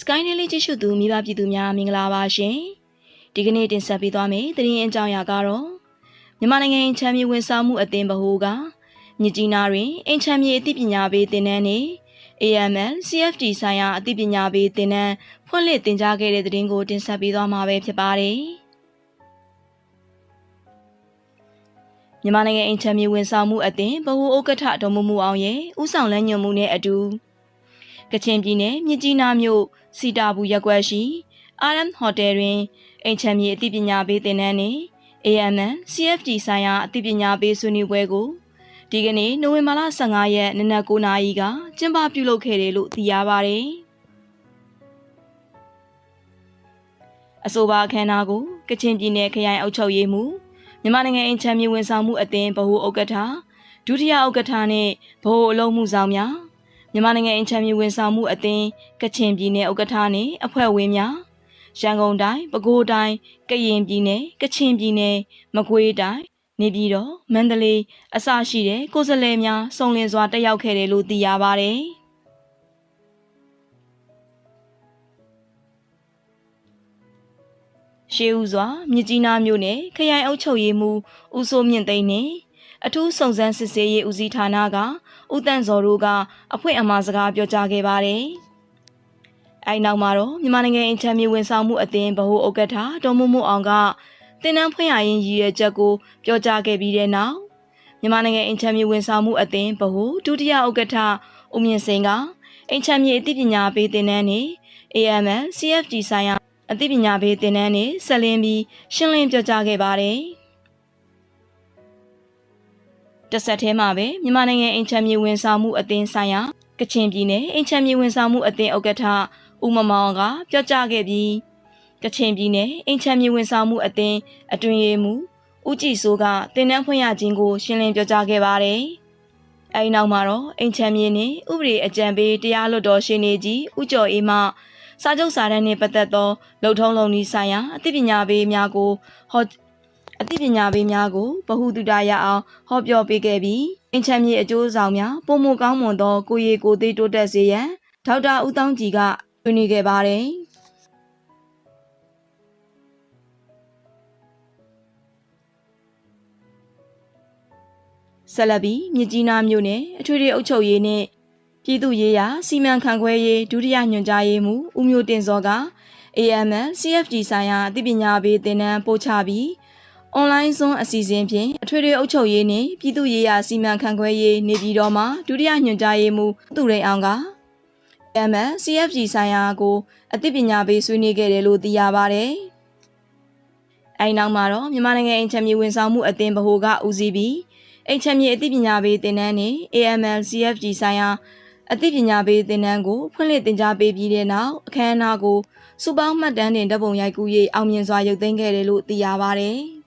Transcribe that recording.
Sky Daily ကြည့်ရှုသူမိဘပြည်သူများမင်္ဂလာပါရှင်။ဒီကနေ့တင်ဆက်ပေးသွားမယ့်သတင်းအကြောင်းအရာကတော့မြန်မာနိုင်ငံချမ်းမြေဝန်ဆောင်မှုအသင်းဗဟိုကမြစ်ကြီးနားတွင်အင်ချမ်းမြေအသိပညာပေးသင်တန်းနှင့် AML CFD ဆိုင်ရာအသိပညာပေးသင်တန်းဖွင့်လှစ်တင်ကြားခဲ့တဲ့သတင်းကိုတင်ဆက်ပေးသွားမှာပဲဖြစ်ပါတယ်။မြန်မာနိုင်ငံအင်ချမ်းမြေဝန်ဆောင်မှုအသင်းဗဟိုဥက္ကဋ္ဌဒေါ်မမှုအောင်ရဲ့ဥဆောင်လမ်းညွှန်မှုနဲ့အတူ ကချင်ပြည်နယ်မြစ်ကြီးနားမြို့စီတာဘူးရပ်ကွက်ရှိ RM Hotel တွင်အိမ်ချမ်းမြေအသိပညာပေးသင်တန်းနှင့် AMN CFD ဆိုင်ရာအသိပညာပေးဆွေးနွေးပွဲကိုဒီကနေ့နိုဝင်ဘာလ15ရက်နနက်9:00နာရီကကျင်းပပြုလုပ်ခဲ့တယ်လို့သိရပါတယ်။အဆိုပါအခမ်းအနားကိုကချင်ပြည်နယ်ခရိုင်အုပ်ချုပ်ရေးမှူးမြန်မာနိုင်ငံအင်ချမ်းမြေဝန်ဆောင်မှုအသင်းဗဟိုဥက္ကဋ္ဌဒုတိယဥက္ကဋ္ဌနဲ့ဗဟိုအလုံးမှုဆောင်များ မြန်မာနိုင်ငံအင်ချမ်းမြေဝန်ဆောင်မှုအသင်းကချင်ပြည်နယ်ဥက္ကဋ္ဌနဲ့အဖွဲ့ဝင်များရန်ကုန်တိုင်းပဲခူးတိုင်းကရင်ပြည်နယ်ကချင်ပြည်နယ်မကွေးတိုင်းနေပြည်တော်မန္တလေးအစရှိတဲ့ကိုယ်စားလှယ်များစုံလင်စွာတက်ရောက်ခဲ့တယ်လို့သိရပါတယ်။ရှေးဦးစွာမြစ်ကြီးနားမြို့နယ်ခရိုင်အုပ်ချုပ်ရေးမှူးဦးစိုးမြင့်သိန်းနဲ့ အထူးစုံစမ်းစစ်ဆေးရေးဦးစီးဌာနကဦးတန့်စော်တို့ကအဖွင့်အမှာစကားပြောကြားခဲ့ပါတယ်။အဲဒီနောက်မှာတော့မြန်မာနိုင်ငံအင်ချမ်းမြေဝန်ဆောင်မှုအသင်းဗဟိုဥက္ကဋ္ဌဒေါ်မမို့အောင်ကတင်နန်းဖွင့်ရရင်ရည်ရွယ်ချက်ကိုပြောကြားခဲ့ပြီးတဲ့နောက်မြန်မာနိုင်ငံအင်ချမ်းမြေဝန်ဆောင်မှုအသင်းဗဟိုဒုတိယဥက္ကဋ္ဌဦးမြင့်စိန်ကအင်ချမ်းမြေအသိပညာပေးတင်နန်းနဲ့ AMN CFD ဆိုင်ရာအသိပညာပေးသင်တန်းနဲ့ဆက်လင်းပြီးရှင်းလင်းပြောကြားခဲ့ပါတယ်။ တစ်ဆက်တည်းမှာပဲမြန်မာနိုင်ငံအင်ချမ်းမြေဝန်ဆောင်မှုအသင်းဆိုင်ရာကချင်ပြည်နယ်အင်ချမ်းမြေဝန်ဆောင်မှုအသင်းဥက္ကဋ္ဌဦးမမောင်ကပြောကြားခဲ့ပြီးကချင်ပြည်နယ်အင်ချမ်းမြေဝန်ဆောင်မှုအသင်းအတွင်ရေးမှူးဦးကြည်စိုးကတင်နန်းဖွင့်ရခြင်းကိုရှင်းလင်းပြောကြားခဲ့ပါတယ်။အဲဒီနောက်မှာတော့အင်ချမ်းမြေနဲ့ဥပဒေအကြံပေးတရားလွတ်တော်ရှင်နေကြီးဦးကျော်အေးမှစာချုပ်စာတမ်းနှင့်ပတ်သက်သောလုံထုံးလုံနည်းဆိုင်ရာအသိပညာပေးများကိုဟော အသိပညာပေးများကိုဗဟုသုတရအောင်ဟောပြောပေးခဲ့ပြီးအင်ချမ်းမြေအကျိုးဆောင်များပုံမကောင်းမွန်သောကိုရီကိုသေးတိုးတက်စေရန်ဒေါက်တာဦးတောင်းကြည်ကဆွေးနွေးခဲ့ပါတယ်။ဆက်လက်ပြီးမြစ်ကြီးနားမြို့နယ်အထွေထွေအုပ်ချုပ်ရေးနှင့်ပြည်သူ့ရေးရာစီမံခန့်ခွဲရေးဒုတိယညွှန်ကြားရေးမှူးဦးမျိုးတင်စောက AMN CFD ဆိုင်ရာအသိပညာပေးသင်တန်းပို့ချပြီး အွန်လိုင်းဇွန်းအစီအစဉ်ဖြင့်အထွေထွေအုပ်ချုပ်ရေးနှင့်ပြည်သူ့ရေးရာစီမံခန့်ခွဲရေးနေပြည်တော်မှာဒုတိယညွှန်ကြားရေးမှူးသူရိန်အောင်က AMN CFD ဆိုင်ရာကိုအသိပညာပေးဆွေးနွေးခဲ့တယ်လို့သိရပါတယ်။အဲဒီနောက်မှာတော့မြန်မာနိုင်ငံအင်ချမ်းမြေဝန်ဆောင်မှုအသင်းဗဟိုကဦးစီးပြီးအင်ချမ်းမြေအသိပညာပေးသင်တန်းနှင့် AML CFD ဆိုင်ရာအသိပညာပေးသင်တန်းကိုဖွင့်လှစ်တင်ကြားပေးပြီးတဲ့နောက်အခမ်းအနားကိုစူပေါင်းမှတ်တမ်းတင်တပ်ပုံရိုက်ကူးရေးအောင်မြင်စွာရုပ်သိမ်းခဲ့တယ်လို့သိရပါတယ်။